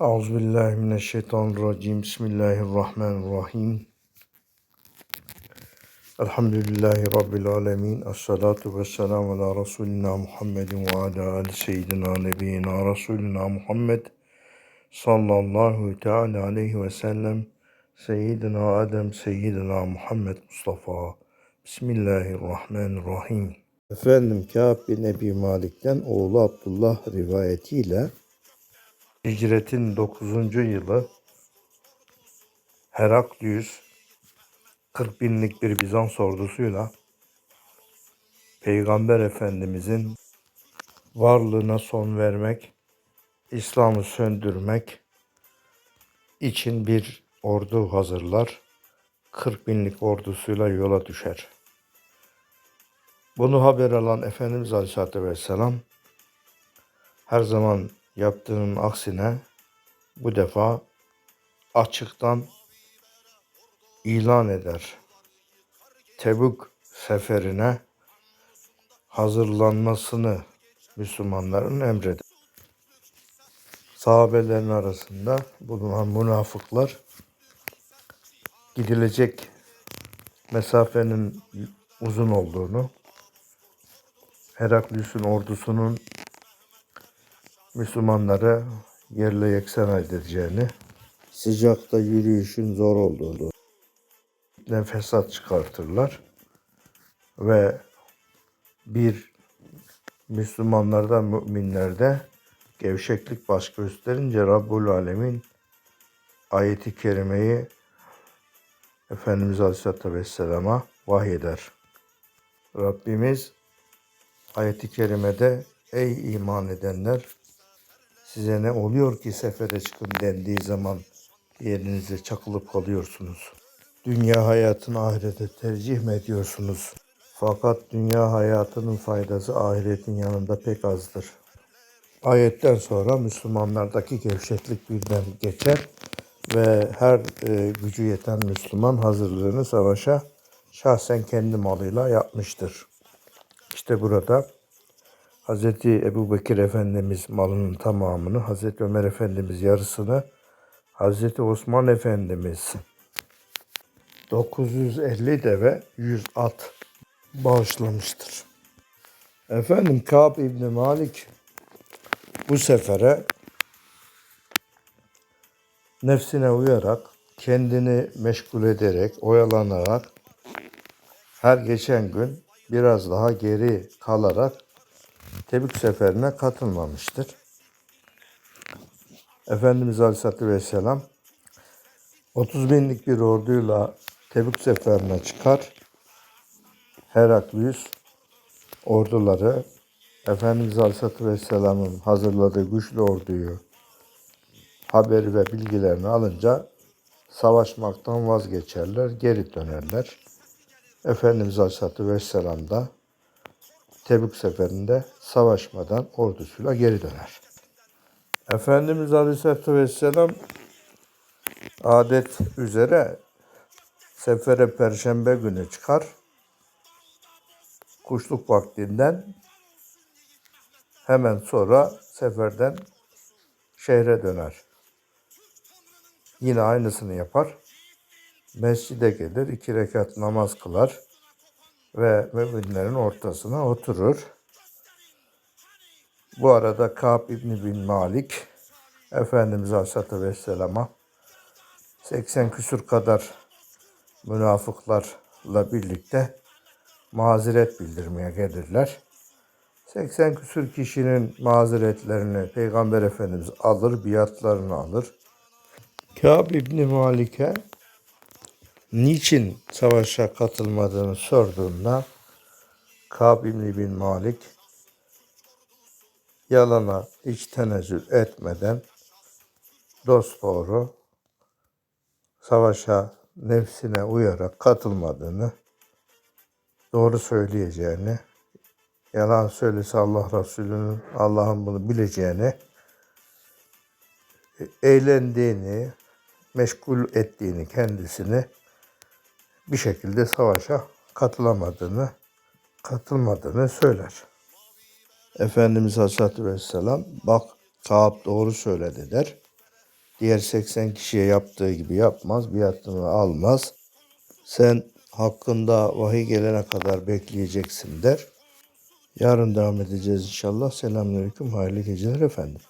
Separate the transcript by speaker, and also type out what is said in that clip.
Speaker 1: Euzubillahimineşşeytanirracim. Bismillahirrahmanirrahim. Elhamdülillahi Rabbil alemin. Esselatu vesselamu ala Resulina Muhammedin ve ala ali seyyidina nebiyina Resulina Muhammed sallallahu teala aleyhi ve sellem. Seyyidina Adem, Seyyidina Muhammed Mustafa. Bismillahirrahmanirrahim. Efendim Kâb bin Ebi Malik'ten oğlu Abdullah rivayetiyle Hicretin 9. yılı Heraklius 40 binlik bir Bizans ordusuyla Peygamber Efendimizin varlığına son vermek, İslam'ı söndürmek için bir ordu hazırlar. 40 binlik ordusuyla yola düşer. Bunu haber alan Efendimiz Aleyhisselatü Vesselam her zaman yaptığının aksine bu defa açıktan ilan eder. Tebük seferine hazırlanmasını Müslümanların emreder. Sahabelerin arasında bulunan münafıklar gidilecek mesafenin uzun olduğunu, Heraklius'un ordusunun Müslümanları yerle yeksan edeceğini, sıcakta yürüyüşün zor olduğunu, ne fesat çıkartırlar ve bir Müslümanlardan müminlerde gevşeklik baş gösterince Rabbul Alemin ayeti kerimeyi Efendimiz Aleyhisselatü Vesselam'a vahyeder. Rabbimiz ayeti kerimede ey iman edenler size ne oluyor ki sefere çıkın dendiği zaman yerinize çakılıp kalıyorsunuz. Dünya hayatını ahirete tercih mi ediyorsunuz? Fakat dünya hayatının faydası ahiretin yanında pek azdır. Ayetten sonra Müslümanlardaki gevşeklik birden geçer ve her e, gücü yeten Müslüman hazırlığını savaşa şahsen kendi malıyla yapmıştır. İşte burada Hz. Ebu Bekir Efendimiz malının tamamını, Hz. Ömer Efendimiz yarısını, Hz. Osman Efendimiz 950 deve 100 at bağışlamıştır. Efendim Kâb İbni Malik bu sefere nefsine uyarak, kendini meşgul ederek, oyalanarak her geçen gün biraz daha geri kalarak Tebük seferine katılmamıştır. Efendimiz Aleyhisselatü Vesselam 30 binlik bir orduyla Tebük seferine çıkar. Heraklius orduları Efendimiz Aleyhisselatü Vesselam'ın hazırladığı güçlü orduyu haberi ve bilgilerini alınca savaşmaktan vazgeçerler, geri dönerler. Efendimiz Aleyhisselatü Vesselam da Tebük seferinde savaşmadan ordusuyla geri döner. Efendimiz Aleyhisselatü Vesselam adet üzere sefere perşembe günü çıkar. Kuşluk vaktinden hemen sonra seferden şehre döner. Yine aynısını yapar. Mescide gelir, iki rekat namaz kılar ve müminlerin ortasına oturur. Bu arada Kâb İbni bin Malik Efendimiz Aleyhisselatü Vesselam'a 80 küsur kadar münafıklarla birlikte mazeret bildirmeye gelirler. 80 küsur kişinin mazeretlerini Peygamber Efendimiz alır, biatlarını alır. Kâb İbni Malik'e niçin savaşa katılmadığını sorduğunda Kâb İbni bin Malik yalana hiç tenezzül etmeden dost doğru savaşa nefsine uyarak katılmadığını, doğru söyleyeceğini, yalan söylese Allah Resulü'nün Allah'ın bunu bileceğini, eğlendiğini, meşgul ettiğini kendisini bir şekilde savaşa katılamadığını, katılmadığını söyler. Efendimiz Aleyhisselatü Vesselam bak Kaab doğru söyledi der. Diğer 80 kişiye yaptığı gibi yapmaz, biatını almaz. Sen hakkında vahiy gelene kadar bekleyeceksin der. Yarın devam edeceğiz inşallah. Selamünaleyküm, hayırlı geceler efendim.